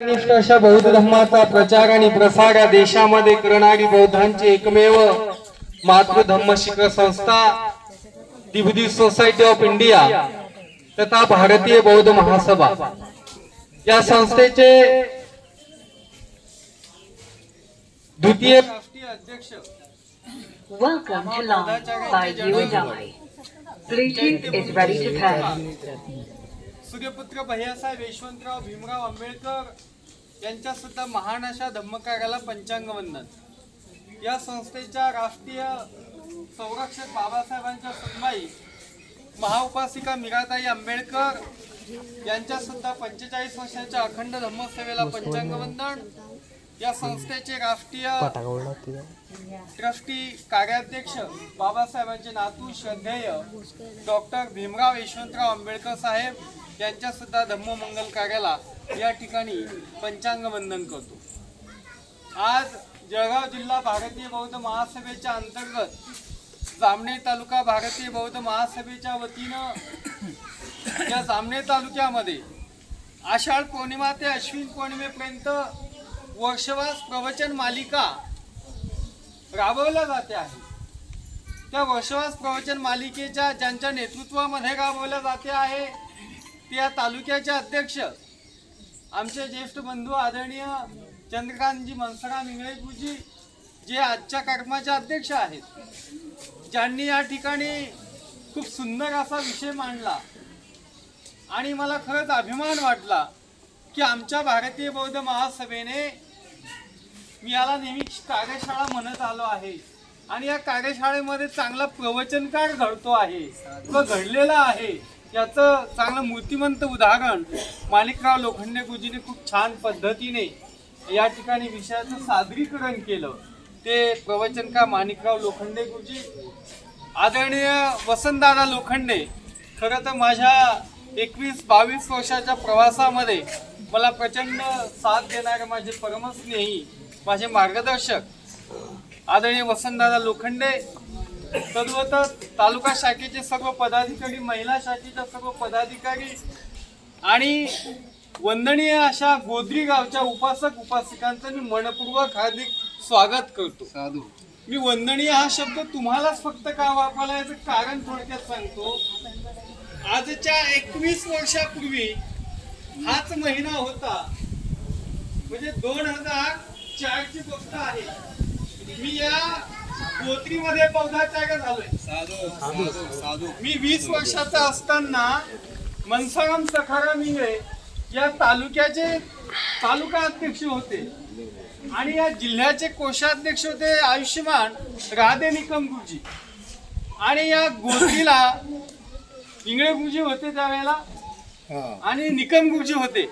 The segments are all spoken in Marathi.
निष्ठ अशा बौद्ध धर्माचा प्रचार आणि प्रसार या देशामध्ये करणारी बौद्धांची एकमेव मातृधम्म शिखर संस्था the Buddhist society of India तथा भारतीय बौद्ध महासभा या संस्थेचे द्वितीय राष्ट्रीय अध्यक्ष Welcome to by is ready to. सूर्यपुत्र भैयासाहेब यशवंतराव भीमराव आंबेडकर यांच्या सुद्धा महान अशा धम्मकार्याला पंचांग वंदन. या संस्थेच्या राष्ट्रीय संरक्षक बाबासाहेबांच्या सुनबाई महाउपासिका मीराताई आंबेडकर यांच्या सुद्धा पंचेचाळीस वर्षाच्या अखंड धम्मसेवेला पंचांग वंदन. या संस्थेचे राष्ट्रीय ट्रस्टी कार्याध्यक्ष बाबासाहेबांचे नातू श्रद्धेय डॉक्टर भीमराव यशवंतराव आंबेडकर साहेब यांच्या सुद्धा धम्ममंगल कार्याला या ठिकाणी पंचांग वंदन करतो. आज जळगाव जिल्हा भारतीय बौद्ध महासभेच्या अंतर्गत जामणे तालुका भारतीय बौद्ध महासभेच्या वतीनं या जामणे तालुक्यामध्ये आषाढ पौर्णिमा ते अश्विन पौर्णिमेपर्यंत वर्षवास प्रवचन मालिका राबवल्या जाते आहे. त्या वर्षवास प्रवचन मालिकेच्या ज्यांच्या नेतृत्वामध्ये राबवल्या जाते आहे त्या या तालुक्याचे अध्यक्ष. आमचे ज्येष्ठ बंधू आदरणीय चंद्रकांतजी मनसराम इंगळेपूजी जे आजच्या कार्यक्रमाचे अध्यक्ष आहेत. ज्यांनी या ठिकाणी खूप सुंदर असा विषय मांडला. आणि मला खरंच अभिमान वाटला की आमच्या भारतीय बौद्ध महासभेने मी याला नेहमी कार्यशाळा म्हणत आलो आहे. आणि या कार्यशाळेमध्ये चांगला प्रवचनकार घडतो आहे. तो घडलेला आहे. याचं चांगलं मूर्तिमंत उदाहरण माणिकराव लोखंडे गुरुजीने खूप छान पद्धतीने या ठिकाणी विषयाचं सादरीकरण केलं. ते प्रवचनकार माणिकराव लोखंडे गुरुजी आदरणीय वसंतदादा लोखंडे खरं तर माझ्या एकवीस बावीस वर्षाच्या प्रवासामध्ये मला प्रचंड साथ देणारे माझे परमस्नेही माझे मार्गदर्शक आदरणीय वसंतदादा लोखंडे तद्वत तालुका शाखेचे सर्व पदाधिकारी महिला शाखेच्या सर्व पदाधिकारी आणि वंदनीय अशा गोद्री गावच्या उपासक उपासिकांचं मी मनपूर्वक हार्दिक स्वागत करतो. साधू. मी वंदनीय हा शब्द तुम्हालाच फक्त का वापरला याचं कारण थोडक्यात सांगतो. आजच्या एकवीस वर्षापूर्वी हाच महिना होता. म्हणजे दोन हजार चारची गोष्ट आहे. मी या गोत्रीमध्ये पौधाचार्य झालोय? साधू. साधू. साधू. मी वीस वर्षाचा असताना मनसाराम सखाराम इंगळे या तालुक्याचे तालुका अध्यक्ष होते. आणि या जिल्ह्याचे कोषाध्यक्ष होते आयुष्यमान राधे निकम गुरुजी. आणि या गोष्टीला इंगळे गुरुजी होते त्यावेळेला. हा. आणि निकम गुरुजी होते.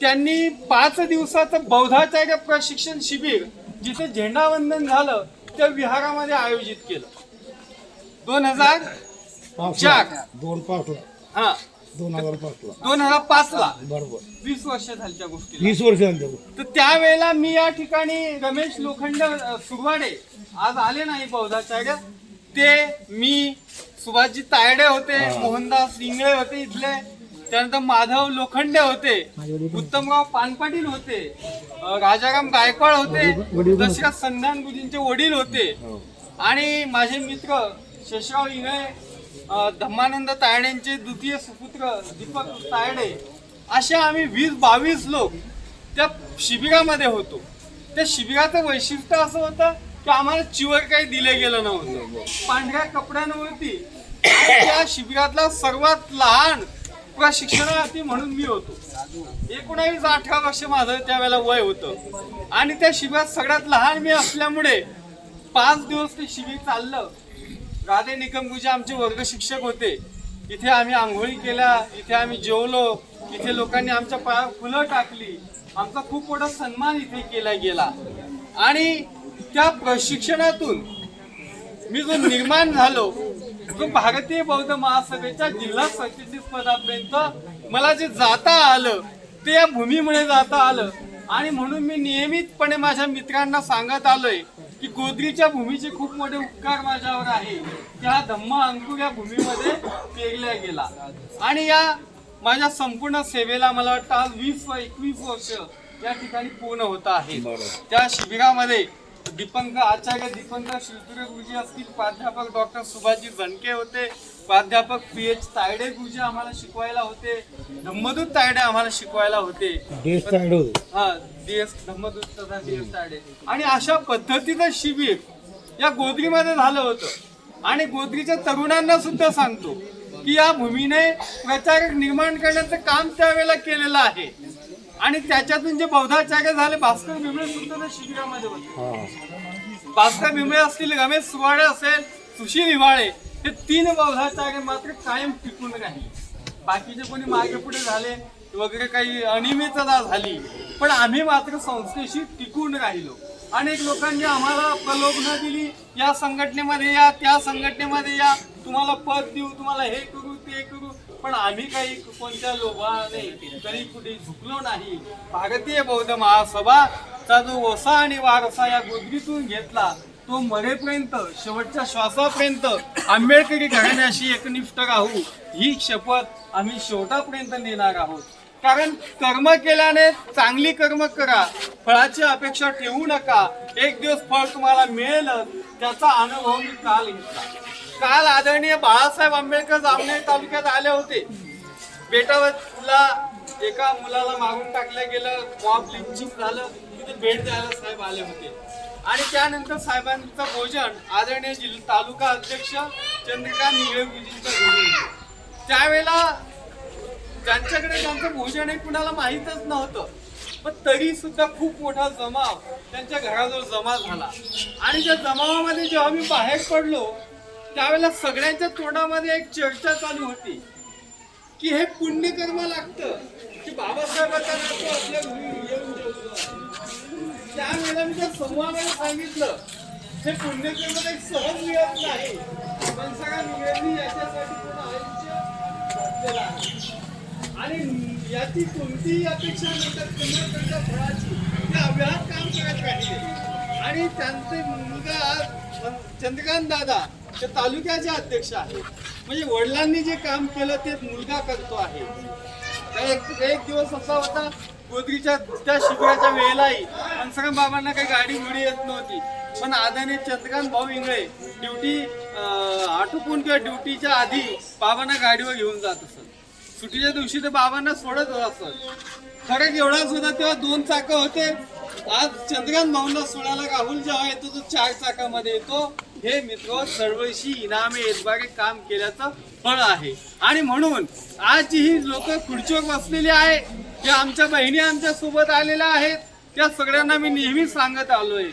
त्यांनी पाच दिवसाचं बौद्धाचार्य प्रशिक्षण शिबिर जिथे झेंडावंदन झालं. त्या विहारामध्ये आयोजित केलं. दोन हजार चार. दोन पाचला. हा. दोन हजार पाचला. दोन हजार पाच ला बरोबर. वीस वर्ष झाली गोष्टीला. वीस वर्ष झाली तर त्यावेळेला मी या ठिकाणी रमेश लोखंड सुरवाडे आज आले नाही बौद्धाचार्य ते मी सुभाषजी तायडे होते मोहनदास इंगळे होते इथले. त्यानंतर माधव लोखंडे होते उत्तमराव पानपाटील होते राजाराम गायकवाड होते दशरथ संधान गुरुजींचे वडील होते. आणि माझे मित्र शेषराव इंगळे धम्मानंद तायडेंचे द्वितीय सुपुत्र दीपक तायडे असे आम्ही वीस बावीस लोक त्या शिबिरामध्ये होतो. त्या शिबिराचं वैशिष्ट्य असं होतं की आम्हाला चिवर काही दिलं गेलं नव्हतं. पांढऱ्या कपड्यांवरती. त्या शिबिरातला सर्वात लहान प्रशिक्षणार्थी म्हणून मी होतो. एकोणावीस अठरा वर्ष माझं त्यावेळेला वय होतं. आणि त्या शिबिरात सगळ्यात लहान मी असल्यामुळे पाच दिवस ते शिबिर चाललं. राधे निकम आमचे वर्ग शिक्षक होते. इथे आम्ही आंघोळी केल्या इथे आम्ही जेवलो. इथे लोकांनी आमच्या पाया फुलं टाकली. आमचा खूप मोठा सन्मान इथे केला गेला. आणि त्या प्रशिक्षणातून मी जो निर्माण झालो भारतीय बौद्ध महासभेच्या जिल्हा सरचिटणीस पदापर्यंत मला जे जाता आलं ते या भूमीमुळे जाता आलं. आणि म्हणून मी नियमितपणे माझ्या मित्रांना सांगत आलोय की गोद्रीच्या भूमीचे खूप मोठे उपकार माझ्यावर आहे. की हा धम्म अंकुर या भूमीमध्ये पेरला गेला. आणि या माझ्या संपूर्ण सेवेला मला वाटतं आज वीस व एकवीस वर्ष या ठिकाणी पूर्ण होत आहे त्या शिबिरामध्ये दीपंकर आचार्य दीपंकर शिवतुरे गुरुजी असतील प्राध्यापक डॉक्टर सुभाषजी झणके होते प्राध्यापक पी एच तायडे गुरुजी आम्हाला शिकवायला होते धम्मदूत तायडे आम्हाला शिकवायला होते. हा डीएस धम्मदूत तथा डीएस तायडे. आणि अशा पद्धतीचं शिबिर या गोदरीमध्ये झालं होतं. आणि गोदरीच्या तरुणांना सुद्धा सांगतो की या भूमीने प्रचारक निर्माण करण्याचं काम त्यावेळेला केलेलं आहे. आणि त्याच्यातून जे बौद्धाचार्य झाले भास्कर बिमळे सुद्धा त्या शिबिरामध्ये होते. भास्कर बिमळे असतील रमेश सुवाडे असेल सुशील हिवाळे हे तीन बौद्धाचार्य मात्र कायम टिकून राहिले. बाकीचे कोणी मागे पुढे झाले वगैरे काही अनियमितता झाली पण आम्ही मात्र संस्थेशी टिकून राहिलो. अनेक लोकांनी आम्हाला प्रलोभनं दिली या संघटनेमध्ये या त्या संघटनेमध्ये या तुम्हाला पद देऊ तुम्हाला हे करू ते करू पण आम्ही काही कोणत्या लोभाने तरी कुठे झुकलो नाही. भारतीय बौद्ध महासभाचा जो वसा आणि वारसा या गोदरीतून घेतला तो मरेपर्यंत शेवटच्या श्वासापर्यंत आंबेडकरी घराण्याशी एकनिष्ठ राहू ही शपथ आम्ही शेवटापर्यंत नेणार आहोत. कारण कर्म केल्याने चांगली कर्म करा फळाची अपेक्षा ठेवू नका एक दिवस फळ तुम्हाला मिळेलच त्याचा अनुभव मी काल घेतला. काल आदरणीय बाळासाहेब आंबेडकर जामनेर तालुक्यात आले होते. बेटावरला एका मुलाला मारून टाकलं गेलं मॉब लिंचिंग झालं तिथे भेट द्यायला साहेब आले होते. आणि त्यानंतर साहेबांचं भोजन आदरणीय जिल्हा तालुका अध्यक्ष चंद्रकांत निळेगुजींच्या घरी त्यावेळेला त्यांच्याकडे त्यांचं भोजन हे कुणाला माहीतच नव्हतं. पण तरी सुद्धा खूप मोठा जमाव त्यांच्या घराजवळ जमा झाला. आणि त्या जमावामध्ये जेव्हा मी बाहेर पडलो त्यावेळेला सगळ्यांच्या तोंडामध्ये एक चर्चा चालू होती. की हे पुण्यकर्म लागतं की बाबासाहेबांचा नातू आपल्या घरी येऊन त्यावेळेला मी त्या समूहाला सांगितलं हे पुण्यकर्म काही सहज मिळत नाही. पण सगळ्या निगडणी याच्यासाठी पूर्ण आयुष्य आणि याची कोणतीही अपेक्षा नंतर पुन्हा फळाची. ते अभ्यास काम करत राहिले. आणि त्यांचे मुलगा चंद्रकांत दादा ते तालुक्याचे अध्यक्ष आहेत म्हणजे वडिलांनी जे काम केलं ते मुलगा करतो आहे. एक एक दिवस असा होता गोदरीच्या त्या शिबिराच्या वेळेलाही हंसराम बाबांना काही गाडी बिडी येत नव्हती. पण आदाने चंद्रकांत भाऊ इंगळे ड्युटी आटोपून किंवा ड्युटीच्या आधी बाबांना गाडीवर घेऊन जात असत. सुट्टीच्या दिवशी ते बाबांना सोडत असत. फरक एवढाच होता तेव्हा दोन चाक होते आज चंद्रकांत भाऊंना सोडायला राहुल जेव्हा येतो तो चार चाकामध्ये येतो. हे मित्र चळवळीशी इनामे येतबारे काम केल्याचं फळ आहे. आणि म्हणून आज ही लोक खुर्चीवर बसलेली आहे जे आमच्या बहिणी आमच्यासोबत आलेल्या आहेत त्या सगळ्यांना मी नेहमीच सांगत आलोय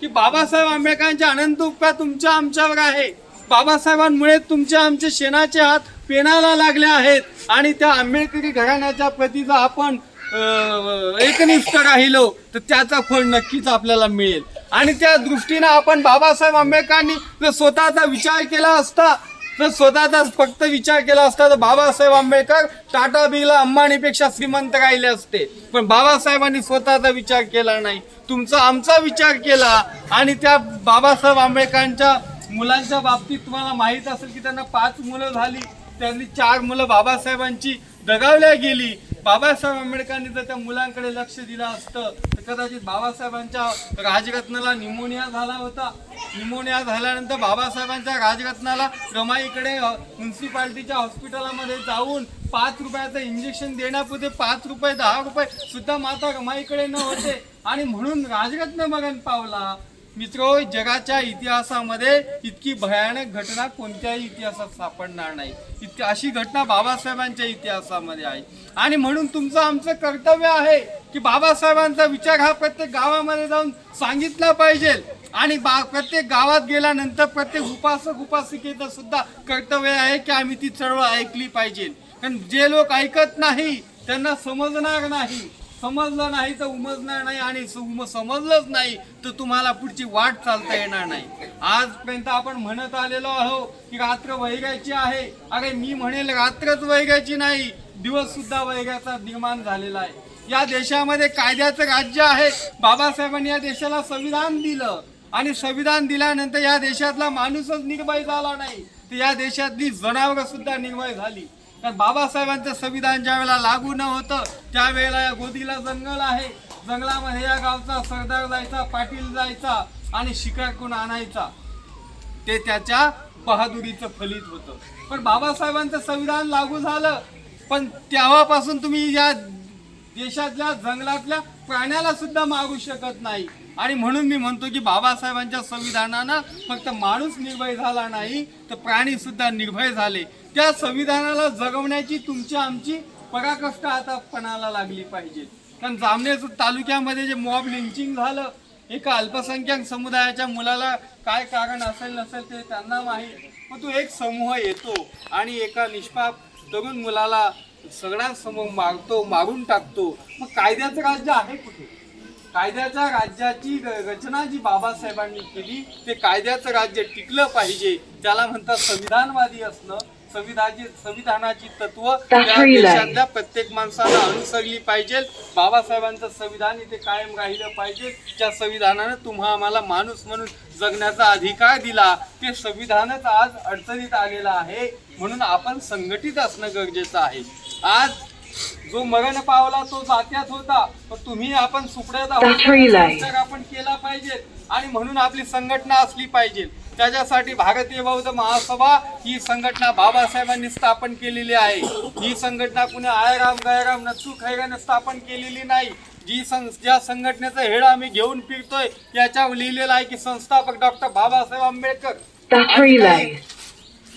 की बाबासाहेब आंबेडकरांचे अनंत उपकार तुमच्या आमच्यावर आहे. बाबासाहेबांमुळे तुमच्या आमचे शेणाचे हात पेनाला लागले आहेत. आणि त्या आंबेडकरी घराण्याच्या प्रतीचा आपण एकनिष्ठ राहिलो तर त्याचा फळ नक्कीच आपल्याला मिळेल. आणि त्या दृष्टीनं आपण बाबासाहेब आंबेडकरांनी जर स्वतःचा विचार केला असता तर स्वतःचा फक्त विचार केला असता तर बाबासाहेब आंबेडकर टाटा बिर्ला अंबानीपेक्षा श्रीमंत राहिले असते. पण बाबासाहेबांनी स्वतःचा विचार केला नाही. तुमचा आमचा विचार केला आणि त्या बाबासाहेब आंबेडकरांच्या मुलांच्या बाबतीत तुम्हाला माहीत असेल की त्यांना पाच मुलं झाली. त्यांनी चार मुलं बाबासाहेबांची दगावल्या गेली. बाबासाहेब आंबेडकरांनी जर त्या मुलांकडे लक्ष दिलं असतं तर कदाचित बाबासाहेबांच्या राजरत्नाला निमोनिया झाला होता. निमोनिया झाल्यानंतर बाबासाहेबांच्या राजरत्नाला रमाईकडे म्युन्सिपाल्टीच्या हॉस्पिटलामध्ये जाऊन पाच रुपयाचं इंजेक्शन देण्यापुरते पाच रुपये दहा रुपये सुद्धा माता रमाईकडे न होते. आणि म्हणून राजरत्न मरण पावला. मित्र जगाच्या इतिहासामध्ये इतकी भयानक घटना कोणत्याही इतिहासात सापडणार नाही. इतकी अशी घटना बाबासाहेबांच्या इतिहासामध्ये आहे. आणि म्हणून तुमचं आमचं कर्तव्य आहे की बाबासाहेबांचा विचार हा प्रत्येक गावामध्ये जाऊन सांगितला पाहिजे. आणि बा प्रत्येक गावात गेल्यानंतर प्रत्येक उपासक उपासिकेचं सुद्धा कर्तव्य आहे की आम्ही ती चळवळ ऐकली पाहिजे. कारण जे लोक ऐकत नाही त्यांना समजणार नाही. समजलं नाही तर उमजणार नाही आणि सम- समजलंच नाही तर तुम्हाला पुढची वाट चालता येणार नाही. आजपर्यंत आपण म्हणत आलेलो आहो की रात्र वैगायची आहे. अरे मी म्हणेल रात्रच वैगायची नाही. दिवस सुद्धा वैगाचा निर्माण झालेला आहे. या देशामध्ये कायद्याचं राज्य आहे. बाबासाहेबांनी या देशाला संविधान दिलं. आणि संविधान दिल्यानंतर या देशातला माणूसच निर्भय झाला नाही. तर या देशातली जनावरं सुद्धा निर्भय झाली. तर बाबासाहेबांचं संविधान ज्या वेळेला लागू न होतं त्यावेळेला या गोदीला जंगल आहे. जंगलामध्ये या गावचा सरदार जायचा पाटील जायचा आणि शिकार आणायचा? ते त्याच्या बहादुरीचं फलित होतं. पण बाबासाहेबांचं संविधान लागू झालं. पण तेव्हापासून तुम्ही या देशातल्या जंगलातल्या प्राण्याला सुद्धा मागू शकत नाही. आणि म्हणून मी म्हणतो की बाबासाहेबांच्या संविधानानं फक्त माणूस निर्भय झाला नाही तर प्राणी सुद्धा निर्भय झाले. त्या संविधानाला जगवण्याची तुमची आमची पराकष्ट आता पणाला लागली पाहिजे. कारण जामनेर तालुक्यामध्ये जे मॉब लिंचिंग झालं एका अल्पसंख्याक समुदायाच्या मुलाला काय कारण असेल नसेल ते त्यांना माहीत. मग तो एक समूह येतो आणि एका निष्पाप तरुण मुलाला सगळ्यांसमोर मारतो मारून टाकतो. मग कायद्याचं राज्य आहे कुठे? कायद्याच्या राज्याची र- रचना जी बाबासाहेबांनी केली ते कायद्याचं राज्य टिकलं पाहिजे. त्याला म्हणतात संविधानवादी असणं संविधानाची संविधानाची तत्व. देशातल्या प्रत्येक माणसाला अनुसरली पाहिजे. बाबासाहेबांचं संविधान इथे कायम राहिलं पाहिजे. त्या संविधानानं तुम्हा आम्हाला माणूस म्हणून जगण्याचा अधिकार दिला. ते संविधानच आज अडचणीत आलेलं आहे. म्हणून आपण संघटित असणं गरजेचं आहे. आज जो मरण पावला तो जात्यात होता. पण तुम्ही आपण सुपड्यात आहोत. आपण केला पाहिजे आणि म्हणून आपली संघटना असली पाहिजे. त्याच्यासाठी भारतीय बौद्ध महासभा ही संघटना बाबासाहेबांनी स्थापन केलेली आहे. ही संघटना कुणी आयराम गयराम नच्चू खैराने स्थापन केलेली नाही. जी सं ज्या संघटनेचा हेड आम्ही घेऊन फिरतोय याच्यावर लिहिलेलं आहे की संस्थापक डॉक्टर बाबासाहेब आंबेडकर.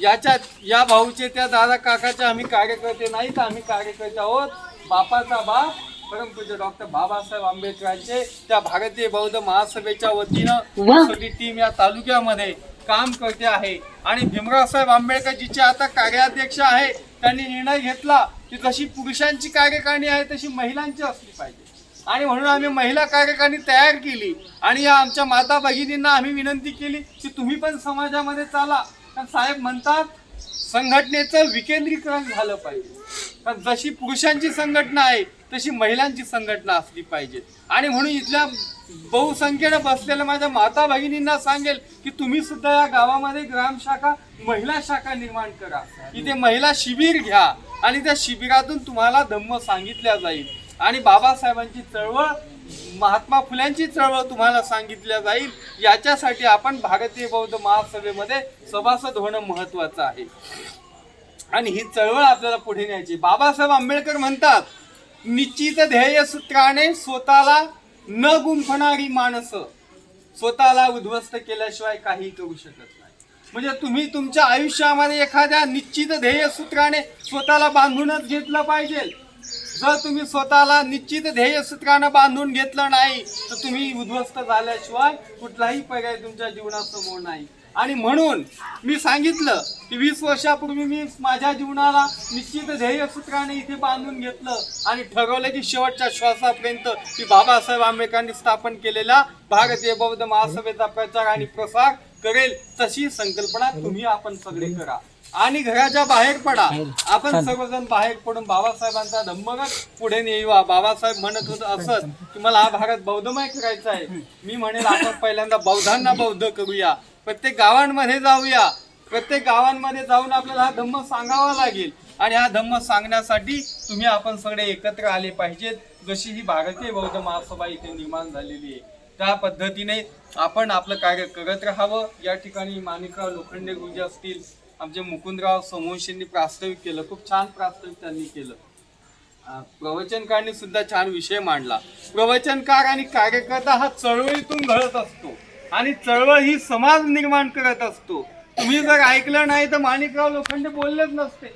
याच्यात या भाऊचे त्या दादा काकाचे आम्ही कार्यकर्ते नाहीत आम्ही कार्यकर्ते आहोत. बापाचा बाप परमपूज्य डॉक्टर बाबासाहेब आंबेडकरांचे त्या भारतीय बौद्ध महासभेच्या वतीनं टीम या तालुक्यामध्ये काम करते आहे. आणि भीमराव साहेब आंबेडकर जिचे आता कार्याध्यक्ष आहे. त्यांनी निर्णय घेतला की जशी पुरुषांची कार्यकारिणी आहे तशी महिलांची असली पाहिजे. आणि म्हणून आम्ही महिला कार्यकारिणी तयार केली. आणि या आमच्या माता भगिनींना आम्ही विनंती केली की तुम्ही पण समाजामध्ये चाला. कारण साहेब म्हणतात संघटनेचं विकेंद्रीकरण झालं पाहिजे. कारण जशी पुरुषांची संघटना आहे तशी महिलांची संघटना असली पाहिजे. आणि म्हणून इथल्या बहुसंख्येनं बसलेल्या माझ्या माता भगिनींना सांगेल की तुम्ही सुद्धा या गावामध्ये ग्रामशाखा महिला शाखा निर्माण करा. इथे महिला शिबिर घ्या आणि त्या शिबिरातून तुम्हाला धम्म सांगितल्या जाईल. आणि बाबासाहेबांची चळवळ महात्मा फुल्यांची चळवळ तुम्हाला सांगितल्या जाईल. याच्यासाठी आपण भारतीय बौद्ध महासभेमध्ये सभासद होणं महत्वाचं आहे. आणि ही चळवळ आपल्याला पुढे न्यायची बाबासाहेब आंबेडकर म्हणतात निश्चित ध्येय सूत्राने स्वतःला न गुंफणारी माणसं स्वतःला उद्ध्वस्त केल्याशिवाय काही करू शकत नाही. म्हणजे तुम्ही तुमच्या आयुष्यामध्ये एखाद्या निश्चित ध्येय सूत्राने स्वतःला बांधूनच घेतलं पाहिजे. जर तुम्ही स्वतःला निश्चित ध्येय सूत्रानं बांधून घेतलं नाही तर तुम्ही उद्ध्वस्त झाल्याशिवाय कुठलाही पर्याय तुमच्या जीवनासमोर नाही. आणि म्हणून मी सांगितलं की वीस वर्षापूर्वी मी माझ्या जीवनाला निश्चित ध्येय सूत्राने इथे बांधून घेतलं आणि ठरवलं की शेवटच्या श्वासापर्यंत की बाबासाहेब आंबेडकरांनी स्थापन केलेल्या भारतीय बौद्ध महासभेचा प्रचार आणि प्रसार करेल तशी संकल्पना तुम्ही आपण सगळे करा. आणि घराच्या बाहेर पडा. आपण सर्वजण बाहेर पडून बाबासाहेबांचा धम्मगत पुढे नेवा. बाबासाहेब म्हणत होत असत की मला हा भारत बौद्धमय करायचा आहे. मी म्हणेल आपण पहिल्यांदा बौद्धांना बौद्ध करूया. प्रत्येक गावांमध्ये जाऊया. प्रत्येक गावांमध्ये जाऊन आपल्याला हा धम्म सांगावा लागेल. आणि हा धम्म सांगण्यासाठी तुम्ही आपण सगळे एकत्र आले पाहिजेत. जशी ही भारतीय बौद्ध महासभा इथे निर्माण झालेली आहे त्या पद्धतीने आपण आपलं कार्य करत राहावं. या ठिकाणी माणिकराव लोखंडे गुरुजी असतील आमचे मुकुंदराव समोशींनी प्रास्ताविक केलं खूप छान प्रास्ताविक त्यांनी केलं. प्रवचनकारांनी सुद्धा छान विषय मांडला. प्रवचनकार आणि कार्यकर्ता हा चळवळीतून घडत असतो. आणि चळवळ ही समाज निर्माण करत असतो. तुम्ही जर ऐकलं नाही तर माणिकराव लोखंडे बोललेच नसते.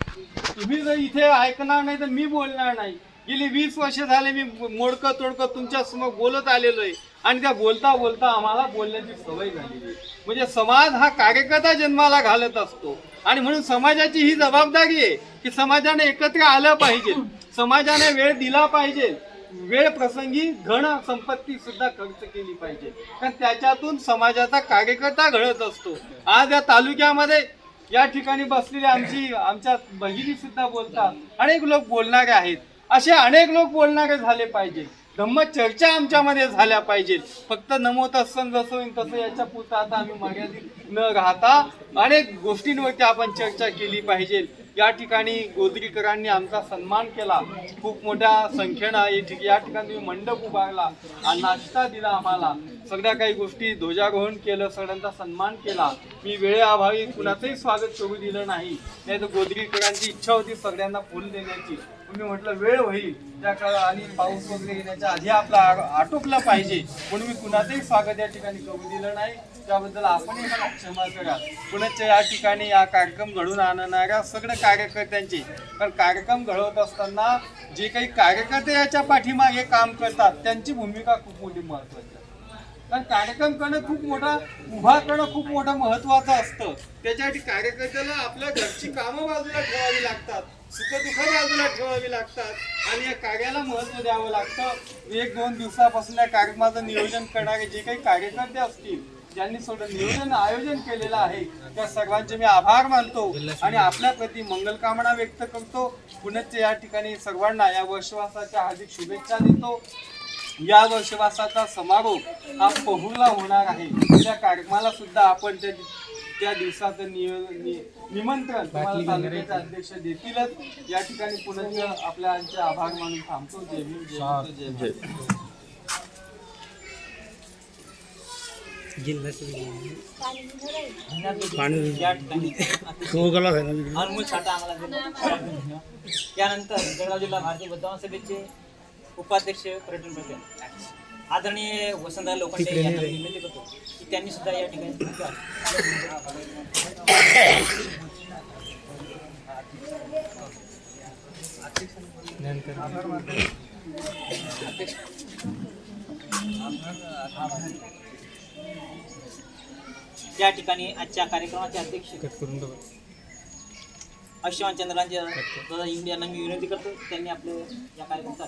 तुम्ही जर इथे ऐकणार नाही तर मी बोलणार नाही. गेली वीस वर्ष झाले मी मोडकं तोडकं तुमच्यासमोर बोलत आलेलो आहे. आणि त्या बोलता बोलता आम्हाला बोलण्याची सवय झालेली आहे. म्हणजे समाज हा कार्यकर्ता जन्माला घालत असतो. आणि म्हणून समाजाची ही जबाबदारी आहे की समाजाने एकत्र आलं पाहिजे. समाजाने वेळ दिला पाहिजे. वेळ प्रसंगी घण संपत्ती सुद्धा खर्च केली पाहिजे. कारण त्याच्यातून समाजाचा कार्यकर्ता घडत असतो. आज या तालुक्यामध्ये या ठिकाणी बसलेली आमची आमच्या बहिणी सुद्धा बोलतात. अनेक लोक बोलणारे आहेत. असे अनेक लोक बोलणारे झाले पाहिजे. धम्म चर्चा आमच्यामध्ये झाल्या पाहिजे फक्त नमवत असं जसं होईल तसं याच्या पुरता आता आम्ही मर्यादित न राहता अनेक गोष्टींवरती आपण चर्चा केली पाहिजे. या ठिकाणी गोदरीकरांनी आमचा सन्मान केला. खूप मोठ्या संख्येनं या ठिक- या ठिकाणी मंडप उभारला आणि नाश्ता दिला आम्हाला. सगळ्या काही गोष्टी ध्वजारोहण केलं सगळ्यांचा सन्मान केला. मी वेळेअभावी कुणाचंही स्वागत करू दिलं नाही. नाही तर गोदरीकरांची इच्छा होती सगळ्यांना फुल देण्याची. मी म्हटलं वेळ होईल त्या काळात आणि पाऊस वगैरे येण्याच्या आधी आपला आटोपला पाहिजे. म्हणून मी कुणाचंही स्वागत या ठिकाणी करू दिलं नाही. त्याबद्दल आपणही मला क्षमा करा. पुण्याच्या या ठिकाणी या कार्यक्रम घडून आणणाऱ्या सगळ्या कार्यकर्त्यांचे. कारण कार्यक्रम घडवत असताना जे काही कार्यकर्ते याच्या पाठीमागे काम करतात त्यांची भूमिका खूप मोठी महत्वाची आहे. कारण कार्यक्रम करणं खूप मोठा उभा करणं खूप मोठं महत्वाचं असतं. त्याच्यासाठी कार्यकर्त्याला आपल्या घरची कामं बाजूला ठेवावी लागतात. सुखदुःख बाजूला ठेवावी लागतात आणि या कार्याला महत्त्व द्यावं लागतं. एक दोन दिवसापासून या कार्यक्रमाचं नियोजन करणारे जे काही कार्यकर्ते असतील ज्यांनी सोडं नियोजन आयोजन केलेलं आहे त्या सर्वांचे मी आभार मानतो आणि आपल्या प्रती मंगलकामना व्यक्त करतो. पुण्याच्या या ठिकाणी सर्वांना या वर्षवासाच्या हार्दिक शुभेच्छा देतो. या वर्षवासाचा समारोप हा पहुला होणार आहे. त्या कार्यक्रमाला सुद्धा आपण त्या त्या दिवसाचं निमंत्रण तुम्हाला तालुक्याचे अध्यक्ष देतीलच. या ठिकाणी पुन्हा आपल्या आभार मानून थांबतो. जय भीम जय. त्यानंतर जळगाव जिल्हा भारतीय बुद्धावन सभेचे उपाध्यक्ष पर्यटन प्रकल्प आदरणीय वसंतराव लोखंडे यांना विनंती करतो की त्यांनी सुद्धा या ठिकाणी भूमिका या ठिकाणी आजच्या कार्यक्रमाचे अध्यक्ष अश्विन चंद्रांचे दादा इंडिया मी विनंती करतो त्यांनी आपले या कार्यक्रमाचा